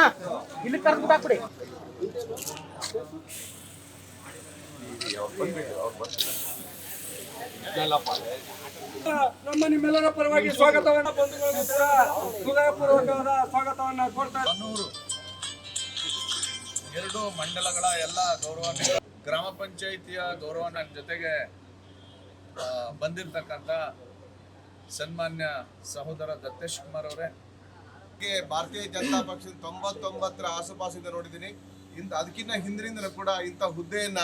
ಅಣ್ಣ ಇಲ್ಲಿ ಕರೆದು ಬಿಟ್ಟಾಕ್ಬಿಡಿ ನಮ್ಮ ನಿಮ್ಮೆಲ್ಲರ ಪರವಾಗಿ ಸ್ವಾಗತವನ್ನ ಬಂಧುಗಳಿಗೂ ಕೂಡ ಹೃದಯಪೂರ್ವಕವಾದ ಸ್ವಾಗತವನ್ನ ಕೊಡ್ತಾ ಹನ್ನೂರು ಎರಡು ಮಂಡಲಗಳ ಎಲ್ಲ ಗೌರವಾನ್ವಿತ ಗ್ರಾಮ ಪಂಚಾಯಿತಿಯ ಗೌರವನ ಜೊತೆಗೆ ಬಂದಿರತಕ್ಕಂಥ ಸನ್ಮಾನ್ಯ ಸಹೋದರ ದತ್ತೇಶ್ ಕುಮಾರ್ ಅವರೇ ಗೆ ಭಾರತೀಯ ಜನತಾ ಪಕ್ಷದ ತೊಂಬತ್ತೊಂಬತ್ತರ ಆಸುಪಾಸಿಂದ ನೋಡಿದ್ದೀನಿ. ಇಂತ ಅದಕ್ಕಿಂತ ಹಿಂದಿನಿಂದ ಕೂಡ ಇಂಥ ಹುದ್ದೆಯನ್ನ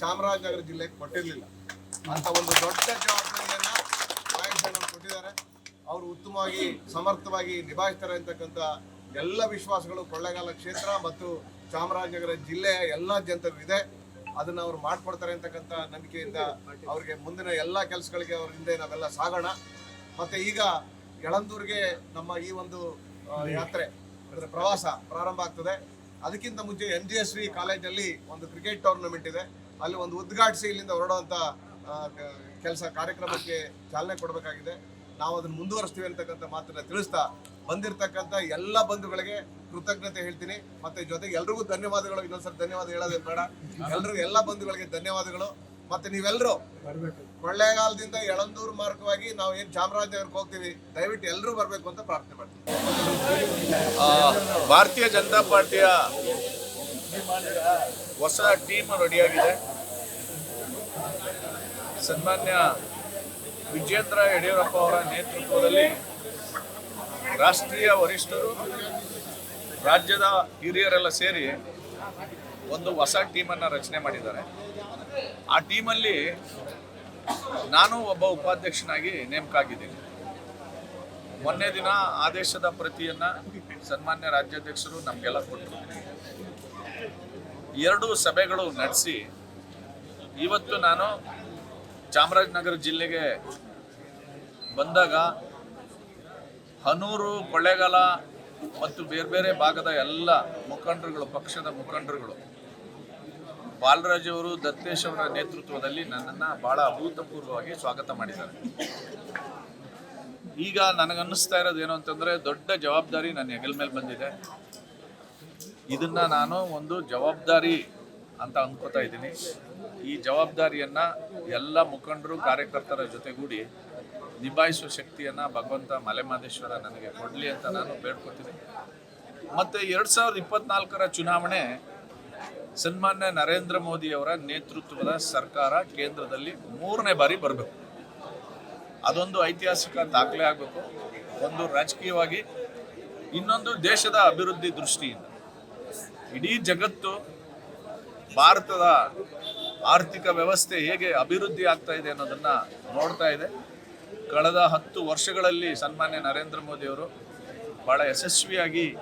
ಚಾಮರಾಜನಗರ ಜಿಲ್ಲೆಗೆ ಕೊಟ್ಟಿರಲಿಲ್ಲ. ಅಂತ ಒಂದು ದೊಡ್ಡ ಜವಾಬ್ದಾರಿಯನ್ನ ನಾಯಕರು ಕೊಟ್ಟಿದ್ದಾರೆ. ಅವರು ಉತ್ತಮವಾಗಿ, ಸಮರ್ಥವಾಗಿ ನಿಭಾಯಿಸ್ತಾರೆ ಅಂತಕ್ಕಂಥ ಎಲ್ಲ ವಿಶ್ವಾಸಗಳು ಕೊಳ್ಳೇಗಾಲ ಕ್ಷೇತ್ರ ಮತ್ತು ಚಾಮರಾಜನಗರ ಜಿಲ್ಲೆಯ ಎಲ್ಲ ಜನತರು ಇದೆ. ಅದನ್ನ ಅವ್ರು ಮಾಡ್ಕೊಡ್ತಾರೆ ಅಂತಕ್ಕಂಥ ನಂಬಿಕೆಯಿಂದ ಅವ್ರಿಗೆ ಮುಂದಿನ ಎಲ್ಲ ಕೆಲಸಗಳಿಗೆ ಅವ್ರ ಹಿಂದೆ ನಾವೆಲ್ಲ ಸಾಗೋಣ. ಮತ್ತೆ ಈಗ ಯಳಂದೂರಿಗೆ ನಮ್ಮ ಈ ಒಂದು ಯಾತ್ರೆ, ಅಂದ್ರೆ ಪ್ರವಾಸ ಪ್ರಾರಂಭ ಆಗ್ತದೆ. ಅದಕ್ಕಿಂತ ಮುಂಚೆ ಎನ್ ಜಿ ಎಸ್ ವಿ ಕಾಲೇಜಲ್ಲಿ ಒಂದು ಕ್ರಿಕೆಟ್ ಟೂರ್ನಮೆಂಟ್ ಇದೆ. ಅಲ್ಲಿ ಒಂದು ಉದ್ಘಾಟಿಸಿ ಇಲ್ಲಿಂದ ಹೊರಡುವಂತ ಕೆಲಸ ಕಾರ್ಯಕ್ರಮಕ್ಕೆ ಚಾಲನೆ ಕೊಡಬೇಕಾಗಿದೆ. ನಾವು ಅದನ್ನು ಮುಂದುವರಿಸ್ತೀವಿ ಅಂತಕ್ಕಂಥ ಮಾತನ್ನ ತಿಳಿಸ್ತಾ ಬಂದಿರತಕ್ಕಂಥ ಎಲ್ಲ ಬಂಧುಗಳಿಗೆ ಕೃತಜ್ಞತೆ ಹೇಳ್ತೀನಿ. ಮತ್ತೆ ಜೊತೆಗೆ ಎಲ್ರಿಗೂ ಧನ್ಯವಾದಗಳು. ಇನ್ನೊಂದ್ಸರಿ ಧನ್ಯವಾದ ಹೇಳೋದೇ ಬೇಡ. ಎಲ್ರಿಗೂ ಎಲ್ಲ ಬಂಧುಗಳಿಗೆ ಧನ್ಯವಾದಗಳು. ಮತ್ತೆ ನೀವೆಲ್ಲರೂ ಕೊಳ್ಳೇಗಾಲದಿಂದ ಯಳಂದೂರು ಮಾರ್ಗವಾಗಿ ನಾವು ಏನ್ ಚಾಮರಾಜನಗರಕ್ಕೆ ಹೋಗ್ತೀವಿ ದಯವಿಟ್ಟು ಎಲ್ಲರೂ ಬರಬೇಕು ಅಂತ ಪ್ರಾರ್ಥನೆ ಮಾಡ್ತೀವಿ. ಆ, ಭಾರತೀಯ ಜನತಾ ಪಾರ್ಟಿಯ ಹೊಸ ಟೀಮ್ ರೆಡಿಯಾಗಿದೆ. ಸನ್ಮಾನ್ಯ ವಿಜೇಂದ್ರ ಯಡಿಯೂರಪ್ಪ ಅವರ ನೇತೃತ್ವದಲ್ಲಿ ರಾಷ್ಟ್ರೀಯ ವರಿಷ್ಠರು ರಾಜ್ಯದ ಹಿರಿಯರೆಲ್ಲ ಸೇರಿ ಒಂದು ಹೊಸ ಟೀಮನ್ನು ರಚನೆ ಮಾಡಿದ್ದಾರೆ. ಆ ಟೀಮಲ್ಲಿ ನಾನು ಒಬ್ಬ ಉಪಾಧ್ಯಕ್ಷನಾಗಿ ನೇಮಕ ಆಗಿದ್ದೀನಿ ಮೊನ್ನೆ ದಿನ ಆದೇಶದ ಪ್ರತಿಯನ್ನು ಸನ್ಮಾನ್ಯ ರಾಜ್ಯಾಧ್ಯಕ್ಷರು ನಮಗೆಲ್ಲ ಕೊಟ್ಟರು. ಎರಡು ಸಭೆಗಳು ನಡೆಸಿ ಇವತ್ತು ನಾನು ಚಾಮರಾಜನಗರ ಜಿಲ್ಲೆಗೆ ಬಂದಾಗ ಹನೂರು ಕೊಳ್ಳೆಗಾಲ ಮತ್ತು ಬೇರೆ ಬೇರೆ ಭಾಗದ ಎಲ್ಲ ಮುಖಂಡರುಗಳು, ಪಕ್ಷದ ಮುಖಂಡರುಗಳು ಬಾಲರಾಜ್ ಅವರು ದತ್ತೇಶ್ ಅವರ ನೇತೃತ್ವದಲ್ಲಿ ನನ್ನನ್ನು ಬಹಳ ಅಭೂತಪೂರ್ವವಾಗಿ ಸ್ವಾಗತ ಮಾಡಿದ್ದಾರೆ. ಈಗ ನನಗನ್ನಿಸ್ತಾ ಇರೋದು ಏನು ಅಂತಂದ್ರೆ ದೊಡ್ಡ ಜವಾಬ್ದಾರಿ ನನ್ನ ಹೆಗಲ್ ಮೇಲೆ ಬಂದಿದೆ. ಇದನ್ನ ನಾನು ಒಂದು ಜವಾಬ್ದಾರಿ ಅಂತ ಅಂದ್ಕೋತಾ ಇದ್ದೀನಿ. ಈ ಜವಾಬ್ದಾರಿಯನ್ನ ಎಲ್ಲ ಮುಖಂಡರು, ಕಾರ್ಯಕರ್ತರ ಜೊತೆಗೂಡಿ ನಿಭಾಯಿಸುವ ಶಕ್ತಿಯನ್ನ ಭಗವಂತ ಮಲೆಮಹದೇಶ್ವರ ನನಗೆ ಕೊಡಲಿ ಅಂತ ನಾನು ಬೇಡ್ಕೊತೀನಿ. ಮತ್ತೆ ಎರಡು ಸಾವಿರದ ಇಪ್ಪತ್ನಾಲ್ಕರ ಚುನಾವಣೆ ಸನ್ಮಾನ್ಯ ನರೇಂದ್ರ ಮೋದಿ ಅವರ ನೇತೃತ್ವದ ಸರ್ಕಾರ ಕೇಂದ್ರದಲ್ಲಿ ಮೂರನೇ ಬಾರಿ ಬರಬೇಕು. ಅದೊಂದು ಐತಿಹಾಸಿಕ ದಾಖಲೆ ಆಗಬೇಕು. ಒಂದು ರಾಜಕೀಯವಾಗಿ, ಇನ್ನೊಂದು ದೇಶದ ಅಭಿವೃದ್ಧಿ ದೃಷ್ಟಿಯಿಂದ. ಇಡೀ ಜಗತ್ತು, ಭಾರತದ ಆರ್ಥಿಕ ವ್ಯವಸ್ಥೆ ಹೇಗೆ ಅಭಿವೃದ್ಧಿ ಆಗ್ತಾ ಇದೆ ಅನ್ನೋದನ್ನ ನೋಡ್ತಾ ಇದೆ. ಕಳೆದ ಹತ್ತು ವರ್ಷಗಳಲ್ಲಿ ಸನ್ಮಾನ್ಯ ನರೇಂದ್ರ ಮೋದಿಯವರು ಬಹಳ ಯಶಸ್ವಿಯಾಗಿ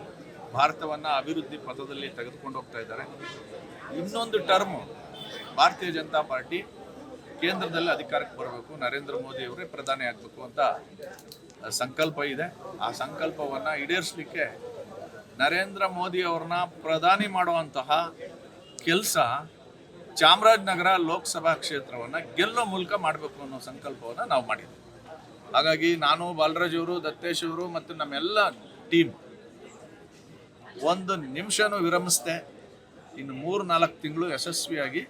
ಭಾರತವನ್ನ ಅಭಿವೃದ್ಧಿ ಪಥದಲ್ಲಿ ತೆಗೆದುಕೊಂಡು ಹೋಗ್ತಾ ಇದ್ದಾರೆ. ಇನ್ನೊಂದು ಟರ್ಮ್ ಭಾರತೀಯ ಜನತಾ ಪಾರ್ಟಿ ಕೇಂದ್ರದಲ್ಲಿ ಅಧಿಕಾರಕ್ಕೆ ಬರಬೇಕು, ನರೇಂದ್ರ ಮೋದಿ ಅವರೇ ಪ್ರಧಾನಿ ಆಗಬೇಕು ಅಂತ ಸಂಕಲ್ಪ ಇದೆ. ಆ ಸಂಕಲ್ಪವನ್ನ ಈಡೇರಿಸಲಿಕ್ಕೆ ನರೇಂದ್ರ ಮೋದಿ ಅವ್ರನ್ನ ಪ್ರಧಾನಿ ಮಾಡುವಂತಹ ಕೆಲಸ ಚಾಮರಾಜನಗರ ಲೋಕಸಭಾ ಕ್ಷೇತ್ರವನ್ನು ಗೆಲ್ಲೋ ಮೂಲಕ ಮಾಡಬೇಕು ಅನ್ನೋ ಸಂಕಲ್ಪವನ್ನು ನಾವು ಮಾಡಿದ್ವಿ. ಹಾಗಾಗಿ ನಾನು, ಬಾಲರಾಜ್ ಅವರು ದತ್ತೇಶ್ ಅವರು ಮತ್ತು ನಮ್ಮೆಲ್ಲ ಟೀಮ್ ಒಂದು ನಿಮಿಷನೂ ವಿರಮಿಸ್ದೆ. ಇನ್ನು ಮೂರು ನಾಲ್ಕು ತಿಂಗಳು ಯಶಸ್ವಿಯಾಗಿ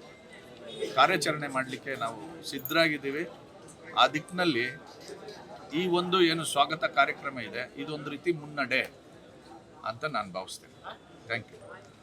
ಕಾರ್ಯಾಚರಣೆ ಮಾಡಲಿಕ್ಕೆ ನಾವು ಸಿದ್ಧರಾಗಿದ್ದೀವಿ. ಆ ದಿಕ್ಕಿನಲ್ಲಿ ಈ ಒಂದು ಏನು ಸ್ವಾಗತ ಕಾರ್ಯಕ್ರಮ ಇದೆ, ಇದೊಂದು ರೀತಿ ಮುನ್ನಡೆ ಅಂತ ನಾನು ಭಾವಿಸ್ತೇನೆ. Thank you